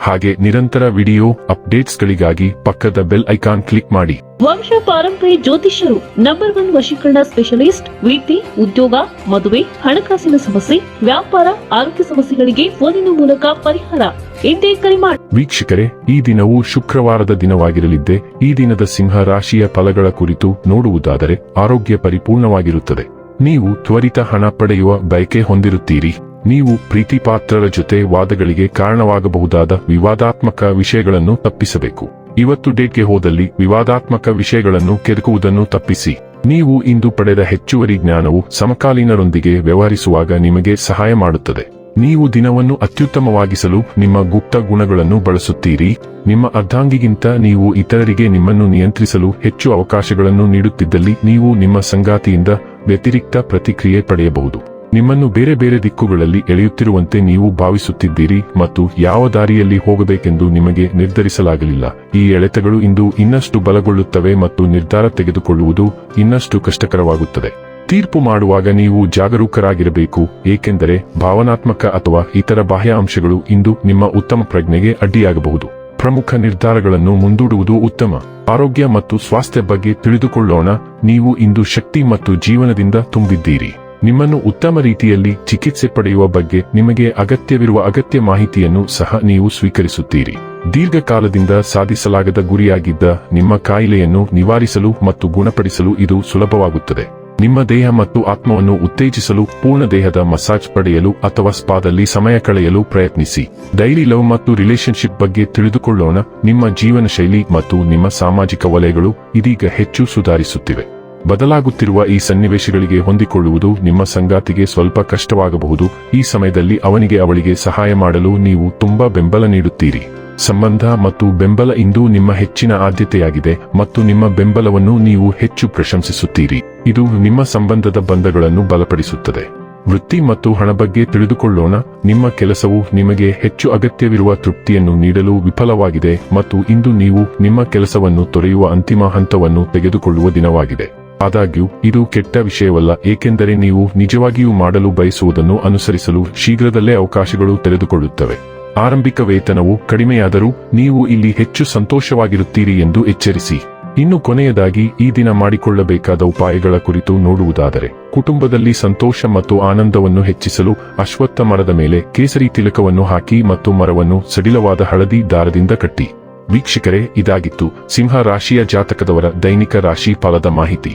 ಹಾಗೆ ನಿರಂತರ ವಿಡಿಯೋ ಅಪ್ಡೇಟ್ಸ್ಗಳಿಗಾಗಿ ಪಕ್ಕದ ಬೆಲ್ ಐಕಾನ್ ಕ್ಲಿಕ್ ಮಾಡಿ. ವಂಶ ಪಾರಂಪರಿ ಜ್ಯೋತಿಷ್ಯರು ನಂಬರ್ ಒನ್ ವಶೀಕರಣ ಸ್ಪೆಷಲಿಸ್ಟ್ ವೃತ್ತಿ ಉದ್ಯೋಗ ಮದುವೆ ಹಣಕಾಸಿನ ಸಮಸ್ಯೆ ವ್ಯಾಪಾರ ಆರೋಗ್ಯ ಸಮಸ್ಯೆಗಳಿಗೆ ಫೋನಿನ ಮೂಲಕ ಪರಿಹಾರ. ಎಂದೇ ಕರೆ ಮಾಡಿ ವೀಕ್ಷಕರೇ ಈ ದಿನವು ಶುಕ್ರವಾರದ ದಿನವಾಗಿರಲಿದ್ದೆ. ಈ ದಿನದ ಸಿಂಹ ರಾಶಿಯ ಫಲಗಳ ಕುರಿತು ನೋಡುವುದಾದರೆ ಆರೋಗ್ಯ ಪರಿಪೂರ್ಣವಾಗಿರುತ್ತದೆ. ನೀವು ತ್ವರಿತ ಹಣ ಪಡೆಯುವ ಬಯಕೆ ಹೊಂದಿರುತ್ತೀರಿ. ನೀವು ಪ್ರೀತಿಪಾತ್ರರ ಜೊತೆ ವಾದಗಳಿಗೆ ಕಾರಣವಾಗಬಹುದಾದ ವಿವಾದಾತ್ಮಕ ವಿಷಯಗಳನ್ನು ತಪ್ಪಿಸಬೇಕು. ಇವತ್ತು ಡೇಟ್ಗೆ ಹೋದಲ್ಲಿ ವಿವಾದಾತ್ಮಕ ವಿಷಯಗಳನ್ನು ಕೆದಕುವುದನ್ನು ತಪ್ಪಿಸಿ. ನೀವು ಇಂದು ಪಡೆದ ಹೆಚ್ಚುವರಿ ಜ್ಞಾನವು ಸಮಕಾಲೀನರೊಂದಿಗೆ ವ್ಯವಹರಿಸುವಾಗ ನಿಮಗೆ ಸಹಾಯ ಮಾಡುತ್ತದೆ. ನೀವು ದಿನವನ್ನು ಅತ್ಯುತ್ತಮವಾಗಿಸಲು ನಿಮ್ಮ ಗುಪ್ತ ಗುಣಗಳನ್ನು ಬಳಸುತ್ತೀರಿ. ನಿಮ್ಮ ಅರ್ಧಾಂಗಿಗಿಂತ ನೀವು ಇತರರಿಗೆ ನಿಮ್ಮನ್ನು ನಿಯಂತ್ರಿಸಲು ಹೆಚ್ಚು ಅವಕಾಶಗಳನ್ನು ನೀಡುತ್ತಿದ್ದಲ್ಲಿ ನೀವು ನಿಮ್ಮ ಸಂಗಾತಿಯಿಂದ ವ್ಯತಿರಿಕ್ತ ಪ್ರತಿಕ್ರಿಯೆ ಪಡೆಯಬಹುದು. ನಿಮ್ಮನ್ನು ಬೇರೆ ಬೇರೆ ದಿಕ್ಕುಗಳಲ್ಲಿ ಎಳೆಯುತ್ತಿರುವಂತೆ ನೀವು ಭಾವಿಸುತ್ತಿದ್ದೀರಿ ಮತ್ತು ಯಾವ ದಾರಿಯಲ್ಲಿ ಹೋಗಬೇಕೆಂದು ನಿಮಗೆ ನಿರ್ಧರಿಸಲಾಗಲಿಲ್ಲ. ಈ ಎಳೆತಗಳು ಇಂದು ಇನ್ನಷ್ಟು ಬಲಗೊಳ್ಳುತ್ತವೆ ಮತ್ತು ನಿರ್ಧಾರ ತೆಗೆದುಕೊಳ್ಳುವುದು ಇನ್ನಷ್ಟು ಕಷ್ಟಕರವಾಗುತ್ತದೆ. ತೀರ್ಪು ಮಾಡುವಾಗ ನೀವು ಜಾಗರೂಕರಾಗಿರಬೇಕು, ಏಕೆಂದರೆ ಭಾವನಾತ್ಮಕ ಅಥವಾ ಇತರ ಬಾಹ್ಯ ಅಂಶಗಳು ಇಂದು ನಿಮ್ಮ ಉತ್ತಮ ಪ್ರಜ್ಞೆಗೆ ಅಡ್ಡಿಯಾಗಬಹುದು. ಪ್ರಮುಖ ನಿರ್ಧಾರಗಳನ್ನು ಮುಂದೂಡುವುದು ಉತ್ತಮ. ಆರೋಗ್ಯ ಮತ್ತು ಸ್ವಾಸ್ಥ್ಯ ಬಗ್ಗೆ ತಿಳಿದುಕೊಳ್ಳೋಣ. ನೀವು ಇಂದು ಶಕ್ತಿ ಮತ್ತು ಜೀವನದಿಂದ ತುಂಬಿದ್ದೀರಿ. ನಿಮ್ಮನ್ನು ಉತ್ತಮ ರೀತಿಯಲ್ಲಿ ಚಿಕಿತ್ಸೆ ಪಡೆಯುವ ಬಗ್ಗೆ ನಿಮಗೆ ಅಗತ್ಯವಿರುವ ಅಗತ್ಯ ಮಾಹಿತಿಯನ್ನು ಸಹ ನೀವು ಸ್ವೀಕರಿಸುತ್ತೀರಿ. ದೀರ್ಘಕಾಲದಿಂದ ಸಾಧಿಸಲಾಗದ ಗುರಿಯಾಗಿದ್ದ ನಿಮ್ಮ ಕಾಯಿಲೆಯನ್ನು ನಿವಾರಿಸಲು ಮತ್ತು ಗುಣಪಡಿಸಲು ಇದು ಸುಲಭವಾಗುತ್ತದೆ. ನಿಮ್ಮ ದೇಹ ಮತ್ತು ಆತ್ಮವನ್ನು ಉತ್ತೇಜಿಸಲು, ಪೂರ್ಣ ದೇಹದ ಮಸಾಜ್ ಪಡೆಯಲು ಅಥವಾ ಸ್ಪಾದಲ್ಲಿ ಸಮಯ ಕಳೆಯಲು ಪ್ರಯತ್ನಿಸಿ. ಡೈಲಿ ಲವ್ ಮತ್ತು ರಿಲೇಶನ್ಶಿಪ್ ಬಗ್ಗೆ ತಿಳಿದುಕೊಳ್ಳೋಣ. ನಿಮ್ಮ ಜೀವನ ಶೈಲಿ ಮತ್ತು ನಿಮ್ಮ ಸಾಮಾಜಿಕ ವಲಯಗಳು ಇದೀಗ ಹೆಚ್ಚು ಸುಧಾರಿಸುತ್ತಿವೆ. ಬದಲಾಗುತ್ತಿರುವ ಈ ಸನ್ನಿವೇಶಗಳಿಗೆ ಹೊಂದಿಕೊಳ್ಳುವುದು ನಿಮ್ಮ ಸಂಗಾತಿಗೆ ಸ್ವಲ್ಪ ಕಷ್ಟವಾಗಬಹುದು. ಈ ಸಮಯದಲ್ಲಿ ಅವನಿಗೆ ಅವಳಿಗೆ ಸಹಾಯ ಮಾಡಲು ನೀವು ತುಂಬಾ ಬೆಂಬಲ ನೀಡುತ್ತೀರಿ. ಸಂಬಂಧ ಮತ್ತು ಬೆಂಬಲ ಇಂದು ನಿಮ್ಮ ಹೆಚ್ಚಿನ ಆದ್ಯತೆಯಾಗಿದೆ ಮತ್ತು ನಿಮ್ಮ ಬೆಂಬಲವನ್ನು ನೀವು ಹೆಚ್ಚು ಪ್ರಶಂಸಿಸುತ್ತೀರಿ. ಇದು ನಿಮ್ಮ ಸಂಬಂಧದ ಬಂಧಗಳನ್ನು ಬಲಪಡಿಸುತ್ತದೆ. ವೃತ್ತಿ ಮತ್ತು ಹಣ ಬಗ್ಗೆ ತಿಳಿದುಕೊಳ್ಳೋಣ. ನಿಮ್ಮ ಕೆಲಸವು ನಿಮಗೆ ಹೆಚ್ಚು ಅಗತ್ಯವಿರುವ ತೃಪ್ತಿಯನ್ನು ನೀಡಲು ವಿಫಲವಾಗಿದೆ ಮತ್ತು ಇಂದು ನೀವು ನಿಮ್ಮ ಕೆಲಸವನ್ನು ತೊರೆಯುವ ಅಂತಿಮ ಹಂತವನ್ನು ತೆಗೆದುಕೊಳ್ಳುವ ದಿನವಾಗಿದೆ. ಆದಾಗ್ಯೂ, ಇದು ಕೆಟ್ಟ ವಿಷಯವಲ್ಲ, ಏಕೆಂದರೆ ನೀವು ನಿಜವಾಗಿಯೂ ಮಾಡಲು ಬಯಸುವುದನ್ನು ಅನುಸರಿಸಲು ಶೀಘ್ರದಲ್ಲೇ ಅವಕಾಶಗಳು ತೆರೆದುಕೊಳ್ಳುತ್ತವೆ. ಆರಂಭಿಕ ವೇತನವು ಕಡಿಮೆಯಾದರೂ, ನೀವು ಇಲ್ಲಿ ಹೆಚ್ಚು ಸಂತೋಷವಾಗಿರುತ್ತೀರಿ ಎಂದು ಎಚ್ಚರಿಸಿ. ಇನ್ನು ಕೊನೆಯದಾಗಿ, ಈ ದಿನ ಮಾಡಿಕೊಳ್ಳಬೇಕಾದ ಉಪಾಯಗಳ ಕುರಿತು ನೋಡುವುದಾದರೆ, ಕುಟುಂಬದಲ್ಲಿ ಸಂತೋಷ ಮತ್ತು ಆನಂದವನ್ನು ಹೆಚ್ಚಿಸಲು ಅಶ್ವತ್ಥ ಮರದ ಮೇಲೆ ಕೇಸರಿ ತಿಲಕವನ್ನು ಹಾಕಿ ಮತ್ತು ಮರವನ್ನು ಸಡಿಲವಾದ ಹಳದಿ ದಾರದಿಂದ ಕಟ್ಟಿ. ವೀಕ್ಷಕರೇ, ಇದಾಗಿತ್ತು ಸಿಂಹ ರಾಶಿಯ ಜಾತಕದವರ ದೈನಿಕ ರಾಶಿ ಫಲದ ಮಾಹಿತಿ.